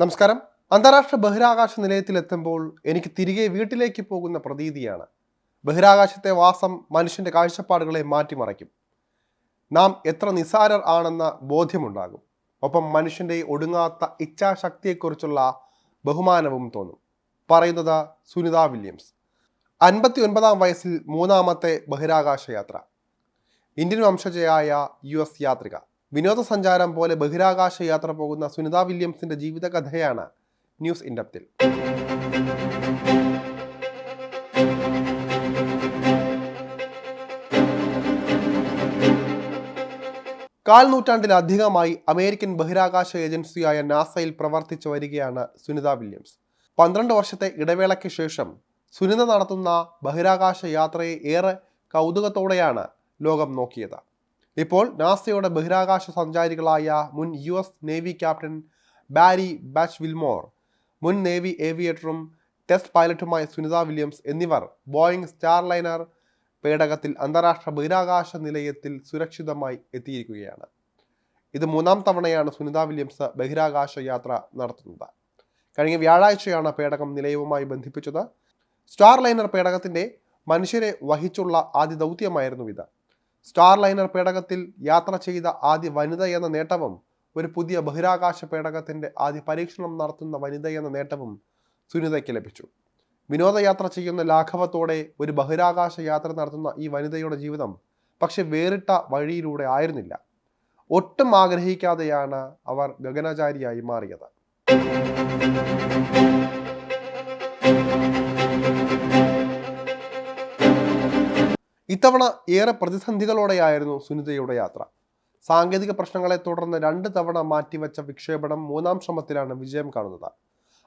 നമസ്കാരം. അന്താരാഷ്ട്ര ബഹിരാകാശ നിലയത്തിലെത്തുമ്പോൾ എനിക്ക് തിരികെ വീട്ടിലേക്ക് പോകുന്ന പ്രതീതിയാണ്. ബഹിരാകാശത്തെ വാസം മനുഷ്യന്റെ കാഴ്ചപ്പാടുകളെ മാറ്റിമറയ്ക്കും നാം എത്ര നിസാരർ ആണെന്ന ബോധ്യമുണ്ടാകും. ഒപ്പം മനുഷ്യന്റെ ഒടുങ്ങാത്ത ഇച്ഛാശക്തിയെക്കുറിച്ചുള്ള ബഹുമാനവും തോന്നും. പറയുന്നത് സുനിത വില്യംസ്. അൻപത്തി ഒൻപതാം വയസ്സിൽ മൂന്നാമത്തെ ബഹിരാകാശ യാത്ര. ഇന്ത്യൻ വംശജയായ യു എസ് യാത്രിക. വിനോദസഞ്ചാരം പോലെ ബഹിരാകാശ യാത്ര പോകുന്ന സുനിത വില്യംസിന്റെ ജീവിതകഥയാണ് ന്യൂസ് ഇൻഡപ്തിൽ. കാൽ നൂറ്റാണ്ടിലധികമായി അമേരിക്കൻ ബഹിരാകാശ ഏജൻസിയായ നാസയിൽ പ്രവർത്തിച്ചു വരികയാണ് സുനിത വില്യംസ്. പന്ത്രണ്ട് വർഷത്തെ ഇടവേളയ്ക്ക് ശേഷം സുനിത നടത്തുന്ന ബഹിരാകാശ യാത്രയെ ഏറെ കൗതുകത്തോടെയാണ് ലോകം നോക്കിയത്. ഇപ്പോൾ നാസയുടെ ബഹിരാകാശ സഞ്ചാരികളായ മുൻ U S navy captain Barry Butch Wilmore മുൻ നേവി ഏവിയേറ്ററും ടെസ്റ്റ് പൈലറ്റുമായ സുനിത വില്യംസ് എന്നിവർ ബോയിങ് സ്റ്റാർലൈനർ പേടകത്തിൽ അന്താരാഷ്ട്ര ബഹിരാകാശ നിലയത്തിൽ സുരക്ഷിതമായി എത്തിയിരിക്കുകയാണ്. ഇത് മൂന്നാം തവണയാണ് സുനിത വില്യംസ് ബഹിരാകാശ യാത്ര നടത്തുന്നത്. കഴിഞ്ഞ വ്യാഴാഴ്ചയാണ് പേടകം നിലയവുമായി ബന്ധിപ്പിച്ചത്. സ്റ്റാർലൈനർ പേടകത്തിന്റെ മനുഷ്യരെ വഹിച്ചുള്ള ആദ്യ ദൗത്യമായിരുന്നു ഇത്. സ്റ്റാർ ലൈനർ പേടകത്തിൽ യാത്ര ചെയ്ത ആദ്യ വനിത എന്ന നേട്ടവും ഒരു പുതിയ ബഹിരാകാശ പേടകത്തിന്റെ ആദ്യ പരീക്ഷണം നടത്തുന്ന വനിത എന്ന നേട്ടവും സുനിതയ്ക്ക് ലഭിച്ചു. വിനോദയാത്ര ചെയ്യുന്ന ലാഘവത്തോടെ ഒരു ബഹിരാകാശ യാത്ര നടത്തുന്ന ഈ വനിതയുടെ ജീവിതം പക്ഷെ വേറിട്ട വഴിയിലൂടെ ആയിരുന്നില്ല. ഒട്ടും ആഗ്രഹിക്കാതെയാണ് അവർ ഗഗനചാരിയായി മാറിയത്. ഇത്തവണ ഏറെ പ്രതിസന്ധികളോടെയായിരുന്നു സുനിതയുടെ യാത്ര. സാങ്കേതിക പ്രശ്നങ്ങളെ തുടർന്ന് രണ്ട് തവണ മാറ്റിവെച്ച വിക്ഷേപണം മൂന്നാം ശ്രമത്തിലാണ് വിജയം കാണുന്നത്.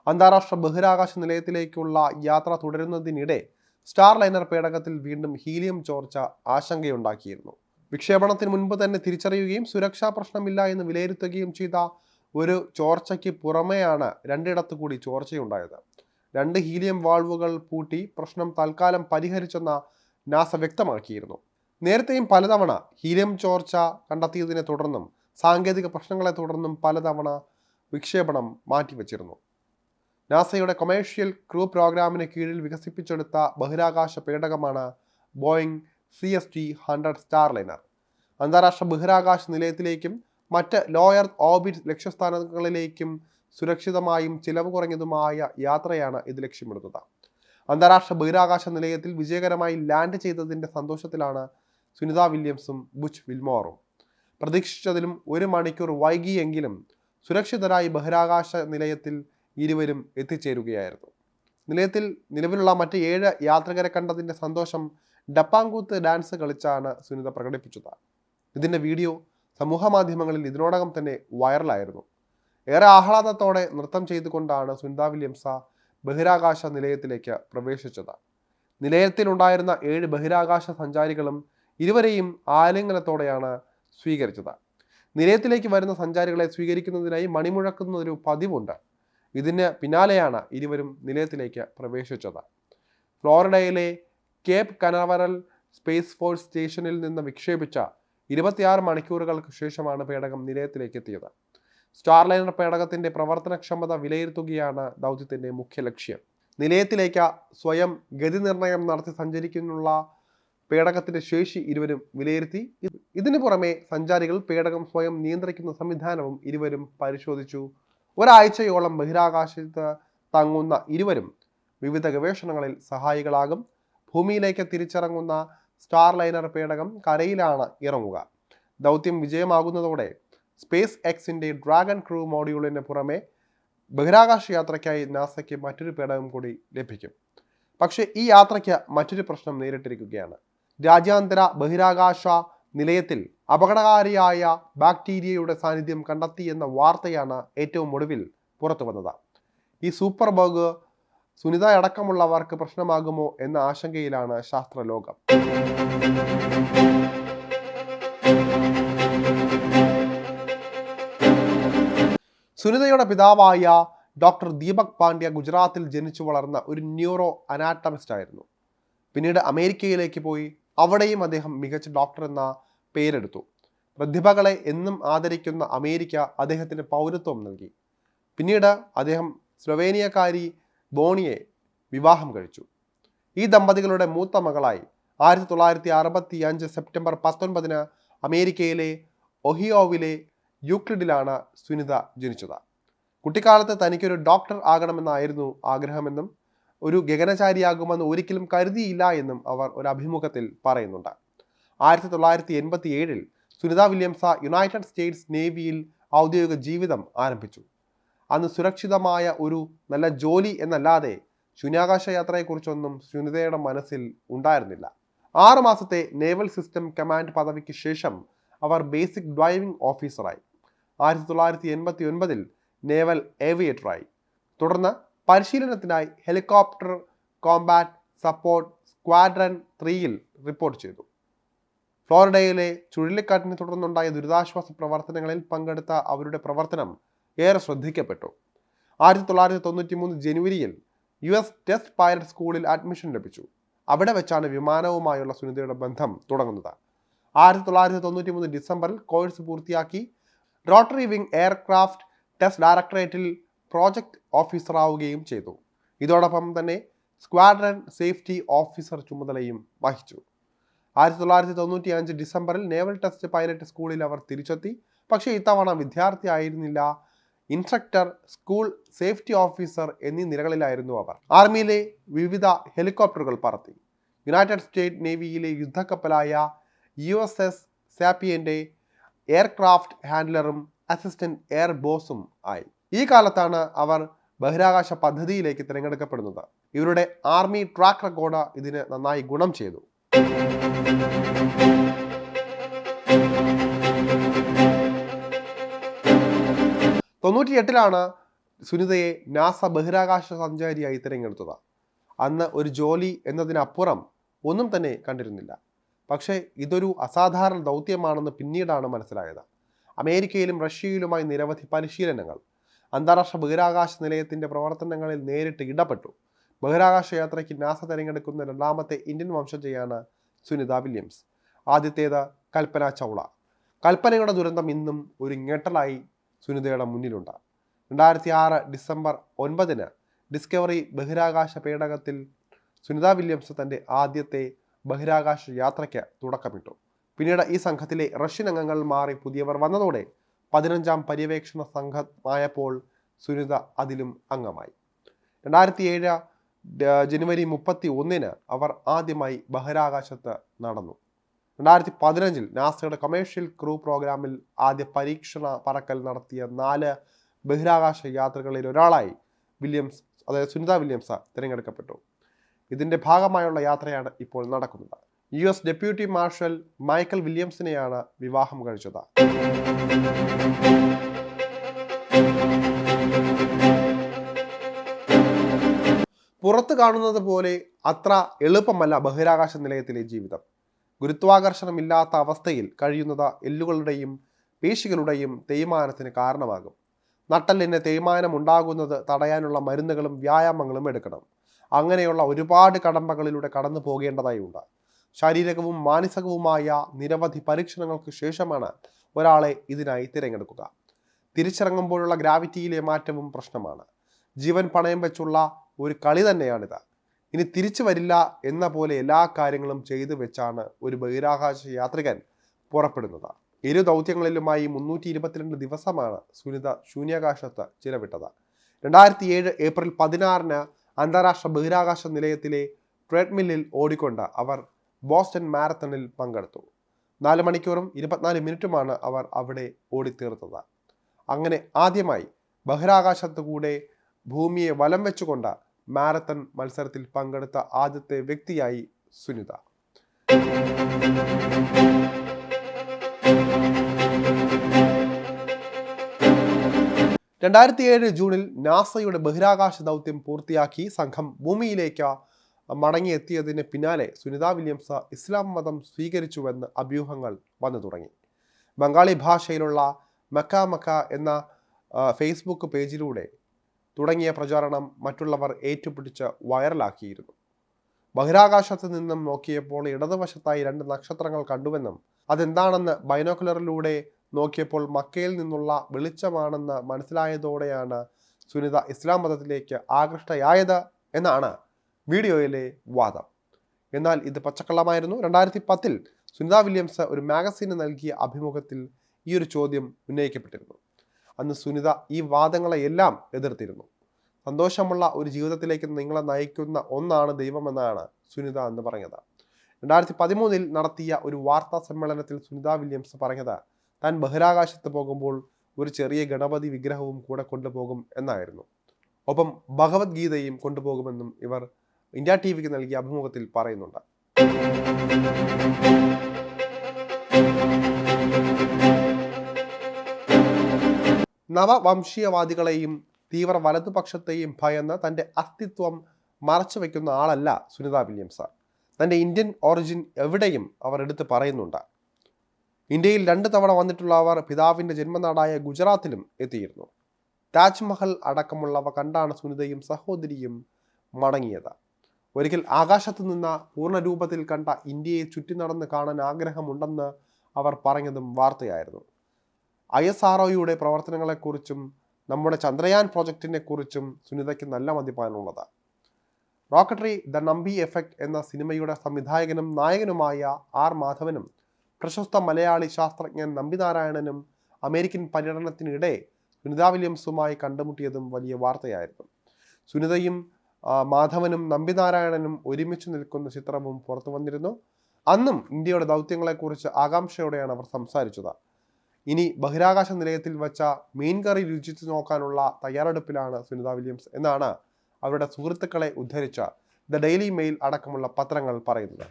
അന്താരാഷ്ട്ര ബഹിരാകാശ നിലയത്തിലേക്കുള്ള യാത്ര തുടരുന്നതിനിടെ സ്റ്റാർ ലൈനർ പേടകത്തിൽ വീണ്ടും ഹീലിയം ചോർച്ച ആശങ്കയുണ്ടാക്കിയിരുന്നു. വിക്ഷേപണത്തിന് മുൻപ് തന്നെ തിരിച്ചറിയുകയും സുരക്ഷാ പ്രശ്നമില്ല എന്ന് വിലയിരുത്തുകയും ചെയ്ത ഒരു ചോർച്ചയ്ക്ക് പുറമെയാണ് രണ്ടിടത്തു കൂടി ചോർച്ചയുണ്ടായത്. രണ്ട് ഹീലിയം വാൾവുകൾ പൂട്ടി പ്രശ്നം തൽക്കാലം പരിഹരിച്ചെന്ന നാസ വ്യക്തമാക്കിയിരുന്നു. നേരത്തെയും പലതവണ ഹീലിയം ചോർച്ച കണ്ടെത്തിയതിനെ തുടർന്നും സാങ്കേതിക പ്രശ്നങ്ങളെ തുടർന്നും പലതവണ വിക്ഷേപണം മാറ്റിവെച്ചിരുന്നു. നാസയുടെ കൊമേഴ്ഷ്യൽ ക്രൂ പ്രോഗ്രാമിന് കീഴിൽ വികസിപ്പിച്ചെടുത്ത ബഹിരാകാശ പേടകമാണ് Boeing C S T hundred star liner അന്താരാഷ്ട്ര ബഹിരാകാശ നിലയത്തിലേക്കും മറ്റ് ലോയർ ഓർബിറ്റ് ലക്ഷ്യസ്ഥാനങ്ങളിലേക്കും സുരക്ഷിതമായും ചിലവ് കുറഞ്ഞതുമായ യാത്രയാണ് ഇത് ലക്ഷ്യമിടുന്നത്. അന്താരാഷ്ട്ര ബഹിരാകാശ നിലയത്തിൽ വിജയകരമായി ലാൻഡ് ചെയ്തതിന്റെ സന്തോഷത്തിലാണ് സുനിത വില്യംസും ബുച്ച് വിൽമോറും. പ്രതീക്ഷിച്ചതിലും ഒരു മണിക്കൂർ വൈകിയെങ്കിലും സുരക്ഷിതരായി ബഹിരാകാശ നിലയത്തിൽ ഇരുവരും എത്തിച്ചേരുകയായിരുന്നു. നിലയത്തിൽ നിലവിലുള്ള മറ്റ് ഏഴ് യാത്രികരെ കണ്ടതിന്റെ സന്തോഷം ഡപ്പാങ്കൂത്ത് ഡാൻസ് കളിച്ചാണ് സുനിത പ്രകടിപ്പിച്ചത്. ഇതിന്റെ വീഡിയോ സമൂഹ മാധ്യമങ്ങളിൽ ഇതിനോടകം തന്നെ വൈറലായിരുന്നു. ഏറെ ആഹ്ലാദത്തോടെ നൃത്തം ചെയ്തുകൊണ്ടാണ് സുനിത വില്യംസ ബഹിരാകാശ നിലയത്തിലേക്ക് പ്രവേശിച്ചത്. നിലയത്തിലുണ്ടായിരുന്ന ഏഴ് ബഹിരാകാശ സഞ്ചാരികളും ഇരുവരെയും ആലിംഗനത്തോടെയാണ് സ്വീകരിച്ചത്. നിലയത്തിലേക്ക് വരുന്ന സഞ്ചാരികളെ സ്വീകരിക്കുന്നതിനായി മണിമുഴക്കുന്ന ഒരു പതിവുണ്ട്. ഇതിന് പിന്നാലെയാണ് ഇരുവരും നിലയത്തിലേക്ക് പ്രവേശിച്ചത്. ഫ്ലോറിഡയിലെ കേപ്പ് കനവറൽ സ്പേസ് ഫോഴ്സ് സ്റ്റേഷനിൽ നിന്ന് വിക്ഷേപിച്ച ഇരുപത്തിയാറ് മണിക്കൂറുകൾക്ക് ശേഷമാണ് പേടകം നിലയത്തിലേക്ക് എത്തിയത് സ്റ്റാർലൈനർ പേടകത്തിന്റെ പ്രവർത്തനക്ഷമത വിലയിരുത്തുകയാണ് ദൗത്യത്തിന്റെ മുഖ്യ ലക്ഷ്യം. നിലയത്തിലേക്ക് സ്വയം ഗതി നിർണയം നടത്തി സഞ്ചരിക്കുന്നുള്ള പേടകത്തിന്റെ ശേഷി ഇരുവരും വിലയിരുത്തി. ഇത് ഇതിനു പുറമെ സഞ്ചാരികൾ പേടകം സ്വയം നിയന്ത്രിക്കുന്ന സംവിധാനവും ഇരുവരും പരിശോധിച്ചു. ഒരാഴ്ചയോളം ബഹിരാകാശത്ത് തങ്ങുന്ന ഇരുവരും വിവിധ ഗവേഷണങ്ങളിൽ സഹായികളാകും. ഭൂമിയിലേക്ക് തിരിച്ചിറങ്ങുന്ന സ്റ്റാർ ലൈനർ പേടകം കരയിലാണ് ഇറങ്ങുക. ദൗത്യം വിജയമാകുന്നതോടെ സ്പേസ് എക്സിന്റെ ഡ്രാഗൺ ക്രൂ മോഡ്യൂളിന് പുറമെ ബഹിരാകാശ യാത്രയ്ക്കായി നാസയ്ക്ക് മറ്റൊരു പേടകം കൂടി ലഭിക്കും. പക്ഷേ ഈ യാത്രയ്ക്ക് മറ്റൊരു പ്രശ്നം നേരിട്ടിരിക്കുകയാണ്. രാജ്യാന്തര ബഹിരാകാശ നിലയത്തിൽ അപകടകാരിയായ ബാക്ടീരിയയുടെ സാന്നിധ്യം കണ്ടെത്തി എന്ന വാർത്തയാണ് ഏറ്റവും ഒടുവിൽ പുറത്തു വന്നത്. ഈ സൂപ്പർ ബഗ് സുനിത അടക്കമുള്ളവർക്ക് പ്രശ്നമാകുമോ എന്ന ആശങ്കയിലാണ് ശാസ്ത്രലോകം. സുനിതയുടെ പിതാവായ ഡോക്ടർ ദീപക് പാണ്ഡ്യ ഗുജറാത്തിൽ ജനിച്ചു വളർന്ന ഒരു ന്യൂറോ അനാറ്റമിസ്റ്റ് ആയിരുന്നു. പിന്നീട് അമേരിക്കയിലേക്ക് പോയി അവിടെയും അദ്ദേഹം മികച്ച ഡോക്ടർ എന്ന പേരെടുത്തു. പ്രതിഭകളെ എന്നും ആദരിക്കുന്ന അമേരിക്ക അദ്ദേഹത്തിന് പൗരത്വം നൽകി. പിന്നീട് അദ്ദേഹം സ്ലൊവേനിയക്കാരി ബോണിയെ വിവാഹം കഴിച്ചു. ഈ ദമ്പതികളുടെ മൂത്ത മകളായി ആയിരത്തി തൊള്ളായിരത്തി അറുപത്തി അഞ്ച് സെപ്റ്റംബർ പത്തൊൻപതിന് അമേരിക്കയിലെ ഒഹിയോവിലെ യൂക്ലിഡിലാണ് സുനിത ജനിച്ചത്. കുട്ടിക്കാലത്ത് തനിക്കൊരു ഡോക്ടർ ആകണമെന്നായിരുന്നു ആഗ്രഹമെന്നും ഒരു ഗഗനചാരിയാകുമെന്ന് ഒരിക്കലും കരുതിയില്ല എന്നും അവർ ഒരു അഭിമുഖത്തിൽ പറയുന്നുണ്ട്. ആയിരത്തി തൊള്ളായിരത്തി എൺപത്തി ഏഴിൽ സുനിത വില്യംസ യുണൈറ്റഡ് സ്റ്റേറ്റ്സ് നേവിയിൽ ഔദ്യോഗിക ജീവിതം ആരംഭിച്ചു. അന്ന് സുരക്ഷിതമായ ഒരു നല്ല ജോലി എന്നല്ലാതെ ശൂന്യാകാശ യാത്രയെക്കുറിച്ചൊന്നും സുനിതയുടെ മനസ്സിൽ ഉണ്ടായിരുന്നില്ല. ആറുമാസത്തെ നേവൽ സിസ്റ്റം കമാൻഡ് പദവിക്ക് ശേഷം അവർ ബേസിക് ഡ്രൈവിംഗ് ഓഫീസറായി. ആയിരത്തി തൊള്ളായിരത്തി എൺപത്തി ഒൻപതിൽ നേവൽ ഏവിയേറ്ററായി. തുടർന്ന് പരിശീലനത്തിനായി ഹെലികോപ്റ്റർ കോമ്പാറ്റ് സപ്പോർട്ട് സ്ക്വാഡ്രൻ ത്രീയിൽ റിപ്പോർട്ട് ചെയ്തു. ഫ്ലോറിഡയിലെ ചുഴലിക്കാറ്റിനെ തുടർന്നുണ്ടായ ദുരിതാശ്വാസ പ്രവർത്തനങ്ങളിൽ പങ്കെടുത്ത അവരുടെ പ്രവർത്തനം ഏറെ ശ്രദ്ധിക്കപ്പെട്ടു. ആയിരത്തി തൊള്ളായിരത്തി തൊണ്ണൂറ്റി മൂന്ന് ജനുവരിയിൽ യു എസ് ടെസ്റ്റ് പൈലറ്റ് സ്കൂളിൽ അഡ്മിഷൻ ലഭിച്ചു. അവിടെ വെച്ചാണ് വിമാനവുമായുള്ള സുനിതയുടെ ബന്ധം തുടങ്ങുന്നത്. ആയിരത്തി തൊള്ളായിരത്തി തൊണ്ണൂറ്റി മൂന്ന് ഡിസംബറിൽ കോഴ്സ് പൂർത്തിയാക്കി റോട്ടറി വിംഗ് എയർക്രാഫ്റ്റ് ടെസ്റ്റ് ഡയറക്ടറേറ്റിൽ പ്രോജക്റ്റ് ഓഫീസറാവുകയും ചെയ്തു. ഇതോടൊപ്പം തന്നെ സ്ക്വാഡ്രൻ സേഫ്റ്റി ഓഫീസർ ചുമതലയും വഹിച്ചു. ആയിരത്തി തൊള്ളായിരത്തി തൊണ്ണൂറ്റി അഞ്ച് ഡിസംബറിൽ നേവൽ ടെസ്റ്റ് പൈലറ്റ് സ്കൂളിൽ അവർ തിരിച്ചെത്തി. പക്ഷേ ഇത്തവണ വിദ്യാർത്ഥി ആയിരുന്നില്ല. ഇൻസ്ട്രക്ടർ സ്കൂൾ സേഫ്റ്റി ഓഫീസർ എന്നീ നിലകളിലായിരുന്നു അവർ. ആർമിയിലെ വിവിധ ഹെലികോപ്റ്ററുകൾ പറത്തി. യുണൈറ്റഡ് സ്റ്റേറ്റ് നേവിയിലെ യുദ്ധക്കപ്പലായ യു എസ് എസ് സാപ്പിയന്റെ എയർക്രാഫ്റ്റ് ഹാൻഡ്ലറും അസിസ്റ്റന്റ് എയർ ബോസും ആയി. ഈ കാലത്താണ് അവർ ബഹിരാകാശ പദ്ധതിയിലേക്ക് തിരഞ്ഞെടുക്കപ്പെടുന്നത്. ഇവരുടെ ആർമി ട്രാക്ക് റെക്കോർഡ് ഇതിന് നന്നായി ഗുണം ചെയ്തു. തൊണ്ണൂറ്റിയെട്ടിലാണ് സുനിതയെ നാസ ബഹിരാകാശ സഞ്ചാരിയായി തിരഞ്ഞെടുത്തത്. അന്ന് ഒരു ജോലി എന്നതിനപ്പുറം ഒന്നും തന്നെ കണ്ടിരുന്നില്ല. പക്ഷേ ഇതൊരു അസാധാരണ ദൗത്യമാണെന്ന് പിന്നീടാണ് മനസ്സിലായത്. അമേരിക്കയിലും റഷ്യയിലുമായി നിരവധി പരിശീലനങ്ങൾ അന്താരാഷ്ട്ര ബഹിരാകാശ നിലയത്തിന്റെ പ്രവർത്തനങ്ങളിൽ നേരിട്ട് ഇടപെട്ടു. ബഹിരാകാശ യാത്രയ്ക്ക് നാസ തിരഞ്ഞെടുക്കുന്ന രണ്ടാമത്തെ ഇന്ത്യൻ വംശജയാണ് സുനിത വില്യംസ്. ആദ്യത്തേത് കൽപ്പന ചൗള. കൽപ്പനയുടെ ദുരന്തം ഇന്നും ഒരു ഞെട്ടലായി സുനിതയുടെ മുന്നിലുണ്ട്. രണ്ടായിരത്തി ആറ് ഡിസംബർ ഒൻപതിന് ഡിസ്കവറി ബഹിരാകാശ പേടകത്തിൽ സുനിത വില്യംസ് തന്റെ ആദ്യത്തെ ബഹിരാകാശ യാത്രയ്ക്ക് തുടക്കമിട്ടു. പിന്നീട് ഈ സംഘത്തിലെ റഷ്യൻ അംഗങ്ങൾ മാറി പുതിയവർ വന്നതോടെ പതിനഞ്ചാം പര്യവേക്ഷണ സംഘമായപ്പോൾ സുനിത അതിലും അംഗമായി. രണ്ടായിരത്തി ഏഴ് ജനുവരി മുപ്പത്തി ഒന്നിന് അവർ ആദ്യമായി ബഹിരാകാശത്ത് നടന്നു. രണ്ടായിരത്തി പതിനഞ്ചിൽ നാസയുടെ കൊമേഴ്ഷ്യൽ ക്രൂ പ്രോഗ്രാമിൽ ആദ്യ പരീക്ഷണ പറക്കൽ നടത്തിയ നാല് ബഹിരാകാശ യാത്രകളിൽ ഒരാളായി വില്യംസ് അതായത് സുനിത വില്യംസ് തിരഞ്ഞെടുക്കപ്പെട്ടു. ഇതിന്റെ ഭാഗമായുള്ള യാത്രയാണ് ഇപ്പോൾ നടക്കുന്നത്. U S deputy marshal Michael വില്യംസിനെയാണ് വിവാഹം കഴിച്ചത്. പുറത്ത് കാണുന്നത് പോലെ അത്ര എളുപ്പമല്ല ബഹിരാകാശ നിലയത്തിലെ ജീവിതം. ഗുരുത്വാകർഷണമില്ലാത്ത അവസ്ഥയിൽ കഴിയുന്നത് എല്ലുകളുടെയും പേശികളുടെയും തേയ്മാനത്തിന് കാരണമാകും. നട്ടലിന് തേയ്മാനം ഉണ്ടാകുന്നത് തടയാനുള്ള മരുന്നുകളും വ്യായാമങ്ങളും എടുക്കണം. അങ്ങനെയുള്ള ഒരുപാട് കടമ്പകളിലൂടെ കടന്നു പോകേണ്ടതായി ഉണ്ട്. ശാരീരികവും മാനസികവുമായ നിരവധി പരീക്ഷണങ്ങൾക്ക് ശേഷമാണ് ഒരാളെ ഇതിനായി തിരഞ്ഞെടുക്കുക. തിരിച്ചിറങ്ങുമ്പോഴുള്ള ഗ്രാവിറ്റിയിലെ മാറ്റവും പ്രശ്നമാണ്. ജീവൻ പണയം വെച്ചുള്ള ഒരു കളി തന്നെയാണിത്. ഇനി തിരിച്ചു വരില്ല എന്ന പോലെ എല്ലാ കാര്യങ്ങളും ചെയ്തു വെച്ചാണ് ഒരു ബഹിരാകാശ യാത്രികൻ പുറപ്പെടുന്നത്. ഇരു ദൗത്യങ്ങളിലുമായി മുന്നൂറ്റി ഇരുപത്തിരണ്ട് ദിവസമാണ് സുനിത ശൂന്യാകാശത്ത് ചിലവിട്ടത്. രണ്ടായിരത്തി ഏഴ് ഏപ്രിൽ പതിനാറിന് അന്താരാഷ്ട്ര ബഹിരാകാശ നിലയത്തിലെ ട്രെഡ്മില്ലിൽ ഓടിക്കൊണ്ട് അവർ ബോസ്റ്റൺ മാരത്തണിൽ പങ്കെടുത്തു. നാല് മണിക്കൂറും ഇരുപത്തിനാല് മിനിറ്റുമാണ് അവർ അവിടെ ഓടിത്തീർത്തത്. അങ്ങനെ ആദ്യമായി ബഹിരാകാശത്തുകൂടെ ഭൂമിയെ വലം വെച്ചുകൊണ്ട് മാരത്തൺ മത്സരത്തിൽ പങ്കെടുത്ത ആദ്യത്തെ വ്യക്തിയായി സുനിത. രണ്ടായിരത്തി ഏഴ് ജൂണിൽ നാസയുടെ ബഹിരാകാശ ദൗത്യം പൂർത്തിയാക്കി സംഘം ഭൂമിയിലേക്ക് മടങ്ങിയെത്തിയതിന് പിന്നാലെ സുനിത വില്യംസ് ഇസ്ലാം മതം സ്വീകരിച്ചുവെന്ന് അഭ്യൂഹങ്ങൾ വന്നു തുടങ്ങി. ബംഗാളി ഭാഷയിലുള്ള മക്ക മക്ക എന്ന ഫേസ്ബുക്ക് പേജിലൂടെ തുടങ്ങിയ പ്രചാരണം മറ്റുള്ളവർ ഏറ്റുപിടിച്ച് വൈറലാക്കിയിരുന്നു. ബഹിരാകാശത്ത് നിന്നും നോക്കിയപ്പോൾ ഇടതുവശത്തായി രണ്ട് നക്ഷത്രങ്ങൾ കണ്ടുവെന്നും അതെന്താണെന്ന് ബൈനോക്കുലറിലൂടെ നോക്കിയപ്പോൾ മക്കയിൽ നിന്നുള്ള വെളിച്ചമാണെന്ന് മനസ്സിലായതോടെയാണ് സുനിത ഇസ്ലാം മതത്തിലേക്ക് ആകൃഷ്ടയായത് എന്നാണ് വീഡിയോയിലെ വാദം. എന്നാൽ ഇത് പച്ചക്കള്ളമായിരുന്നു. രണ്ടായിരത്തി പത്തിൽ സുനിത വില്യംസ് ഒരു മാഗസീന് നൽകിയ അഭിമുഖത്തിൽ ഈ ഒരു ചോദ്യം ഉന്നയിക്കപ്പെട്ടിരുന്നു. അന്ന് സുനിത ഈ വാദങ്ങളെയെല്ലാം എതിർത്തിരുന്നു. സന്തോഷമുള്ള ഒരു ജീവിതത്തിലേക്ക് നിങ്ങളെ നയിക്കുന്ന ഒന്നാണ് ദൈവമെന്നാണ് സുനിത എന്ന് പറഞ്ഞത്. രണ്ടായിരത്തി പതിമൂന്നിൽ നടത്തിയ ഒരു വാർത്താ സമ്മേളനത്തിൽ സുനിത വില്യംസ് പറഞ്ഞത് താൻ ബഹിരാകാശത്ത് പോകുമ്പോൾ ഒരു ചെറിയ ഗണപതി വിഗ്രഹവും കൂടെ കൊണ്ടുപോകും എന്നായിരുന്നു. ഒപ്പം ഭഗവത്ഗീതയും കൊണ്ടുപോകുമെന്നും ഇവർ ഇന്ത്യ ടി വിക്ക് നൽകിയ അഭിമുഖത്തിൽ പറയുന്നുണ്ട്. നവവംശീയവാദികളെയും തീവ്ര വലതുപക്ഷത്തെയും ഭയന്ന് തന്റെ അസ്തിത്വം മറച്ചു വയ്ക്കുന്ന ആളല്ല സുനിത വില്യംസ്. തന്റെ ഇന്ത്യൻ ഒറിജിൻ എവിടെയും അവർ എടുത്ത് പറയുന്നുണ്ട്. ഇന്ത്യയിൽ രണ്ട് തവണ വന്നിട്ടുള്ള അവർ പിതാവിന്റെ ജന്മനാടായ ഗുജറാത്തിലും എത്തിയിരുന്നു. താജ്മഹൽ അടക്കമുള്ളവ കണ്ടാണ് സുനിതയും സഹോദരിയും മടങ്ങിയത്. ഒരിക്കൽ ആകാശത്ത് നിന്ന് പൂർണരൂപത്തിൽ കണ്ട ഇന്ത്യയെ ചുറ്റി നടന്ന് കാണാൻ ആഗ്രഹമുണ്ടെന്ന് അവർ പറഞ്ഞതും വാർത്തയായിരുന്നു. ഐ എസ് ആർ ഒയുടെ പ്രവർത്തനങ്ങളെക്കുറിച്ചും നമ്മുടെ ചന്ദ്രയാൻ പ്രോജക്റ്റിനെ കുറിച്ചും സുനിതയ്ക്ക് നല്ല മതിപ്പാനുള്ളത് റോക്കറ്ററി ദ നമ്പി എഫക്റ്റ് എന്ന സിനിമയുടെ സംവിധായകനും നായകനുമായ ആർ മാധവനും പ്രശസ്ത മലയാളി ശാസ്ത്രജ്ഞൻ നമ്പിനാരായണനും അമേരിക്കൻ പര്യടനത്തിനിടെ സുനിത വില്യംസുമായി കണ്ടുമുട്ടിയതും വലിയ വാർത്തയായിരുന്നു. സുനിതയും മാധവനും നമ്പിനാരായണനും ഒരുമിച്ച് നിൽക്കുന്ന ചിത്രവും പുറത്തു വന്നിരുന്നു. അന്നും ഇന്ത്യയുടെ ദൗത്യങ്ങളെക്കുറിച്ച് ആകാംക്ഷയോടെയാണ് അവർ സംസാരിച്ചത്. ഇനി ബഹിരാകാശ നിലയത്തിൽ വച്ച മീൻ കറി രുചിച്ചു നോക്കാനുള്ള തയ്യാറെടുപ്പിലാണ് സുനിത വില്യംസ് എന്നാണ് അവരുടെ സുഹൃത്തുക്കളെ ഉദ്ധരിച്ച ദ ഡെയിലി മെയിൽ അടക്കമുള്ള പത്രങ്ങൾ പറയുന്നത്.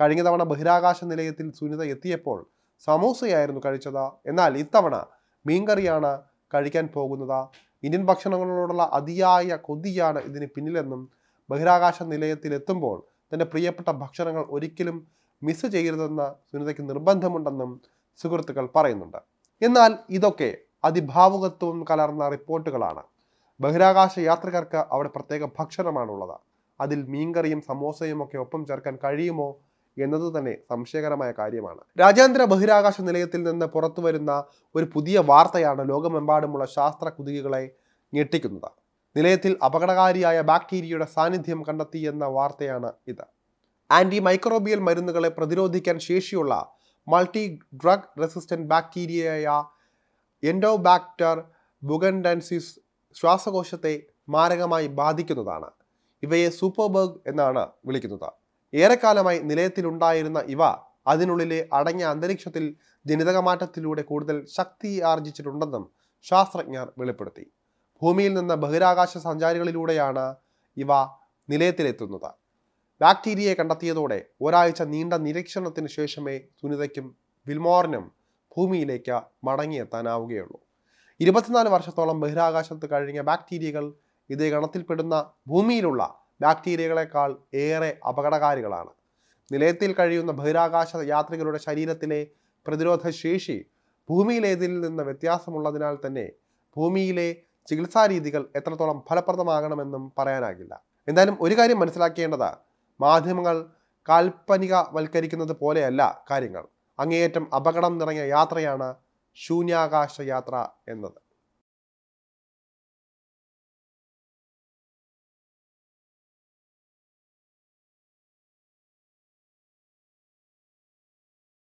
കഴിഞ്ഞ തവണ ബഹിരാകാശ നിലയത്തിൽ സുനിത എത്തിയപ്പോൾ സമൂസയായിരുന്നു കഴിച്ചത്. എന്നാൽ ഇത്തവണ മീൻകറിയാണ് കഴിക്കാൻ പോകുന്നത്. ഇന്ത്യൻ ഭക്ഷണങ്ങളോടുള്ള അതിയായ കൊതിയാണ് ഇതിന് പിന്നിലെന്നും ബഹിരാകാശ നിലയത്തിൽ എത്തുമ്പോൾ തന്റെ പ്രിയപ്പെട്ട ഭക്ഷണങ്ങൾ ഒരിക്കലും മിസ് ചെയ്യരുതെന്ന് സുനിതയ്ക്ക് നിർബന്ധമുണ്ടെന്നും സുഹൃത്തുക്കൾ പറയുന്നുണ്ട്. എന്നാൽ ഇതൊക്കെ അതിഭാവുകത്വം കലർന്ന റിപ്പോർട്ടുകളാണ്. ബഹിരാകാശ യാത്രികർക്ക് അവിടെ പ്രത്യേക ഭക്ഷണമാണുള്ളത്. അതിൽ മീൻകറിയും സമോസയും ഒക്കെ ഒപ്പം ചേർക്കാൻ കഴിയുമോ എന്നത് തന്നെ സംശയകരമായ കാര്യമാണ്. രാജ്യാന്തര ബഹിരാകാശ നിലയത്തിൽ നിന്ന് പുറത്തു വരുന്ന ഒരു പുതിയ വാർത്തയാണ് ലോകമെമ്പാടുമുള്ള ശാസ്ത്ര കുതികളെ ഞെട്ടിക്കുന്നത്. നിലയത്തിൽ അപകടകാരിയായ ബാക്ടീരിയയുടെ സാന്നിധ്യം കണ്ടെത്തി എന്ന വാർത്തയാണ് ഇത്. ആന്റി മൈക്രോബിയൽ മരുന്നുകളെ പ്രതിരോധിക്കാൻ ശേഷിയുള്ള മൾട്ടി ഡ്രഗ് റെസിസ്റ്റന്റ് ബാക്ടീരിയയായ എൻഡോബാക്ടർ ബുഗൻഡൻസിസ് ശ്വാസകോശത്തെ മാരകമായി ബാധിക്കുന്നതാണ്. ഇവയെ സൂപ്പർബർഗ് എന്നാണ് വിളിക്കുന്നത്. ഏറെക്കാലമായി നിലയത്തിലുണ്ടായിരുന്ന ഇവ അതിനുള്ളിലെ അടങ്ങിയ അന്തരീക്ഷത്തിൽ ജനിതകമാറ്റത്തിലൂടെ കൂടുതൽ ശക്തി ആർജിച്ചിട്ടുണ്ടെന്നും ശാസ്ത്രജ്ഞർ വെളിപ്പെടുത്തി. ഭൂമിയിൽ നിന്ന് ബഹിരാകാശ സഞ്ചാരികളിലൂടെയാണ് ഇവ നിലയത്തിലെത്തുന്നത്. ബാക്ടീരിയയെ കണ്ടെത്തിയതോടെ ഒരാഴ്ച നീണ്ട നിരീക്ഷണത്തിന് ശേഷമേ സുനിതയ്ക്കും വിൽമോറിനും ഭൂമിയിലേക്ക് മടങ്ങിയെത്താനാവുകയുള്ളൂ. ഇരുപത്തിനാല് വർഷത്തോളം ബഹിരാകാശത്ത് കഴിഞ്ഞ ബാക്ടീരിയകൾ ഇതേ ഗണത്തിൽപ്പെടുന്ന ഭൂമിയിലുള്ള ബാക്ടീരിയകളെക്കാൾ ഏറെ അപകടകാരികളാണ്. നിലയത്തിൽ കഴിയുന്ന ബഹിരാകാശ യാത്രികരുടെ ശരീരത്തിലെ പ്രതിരോധ ശേഷി ഭൂമിയിലേതിൽ നിന്ന് വ്യത്യാസമുള്ളതിനാൽ തന്നെ ഭൂമിയിലെ ചികിത്സാ രീതികൾ എത്രത്തോളം ഫലപ്രദമാകണമെന്നും പറയാനാകില്ല. എന്തായാലും ഒരു കാര്യം മനസ്സിലാക്കേണ്ടത്. മാധ്യമങ്ങൾ കാൽപ്പനികവൽക്കരിക്കുന്നത് പോലെയല്ല കാര്യങ്ങൾ. അങ്ങേയറ്റം അപകടം നിറഞ്ഞ യാത്രയാണ് ശൂന്യാകാശ യാത്ര എന്നത്.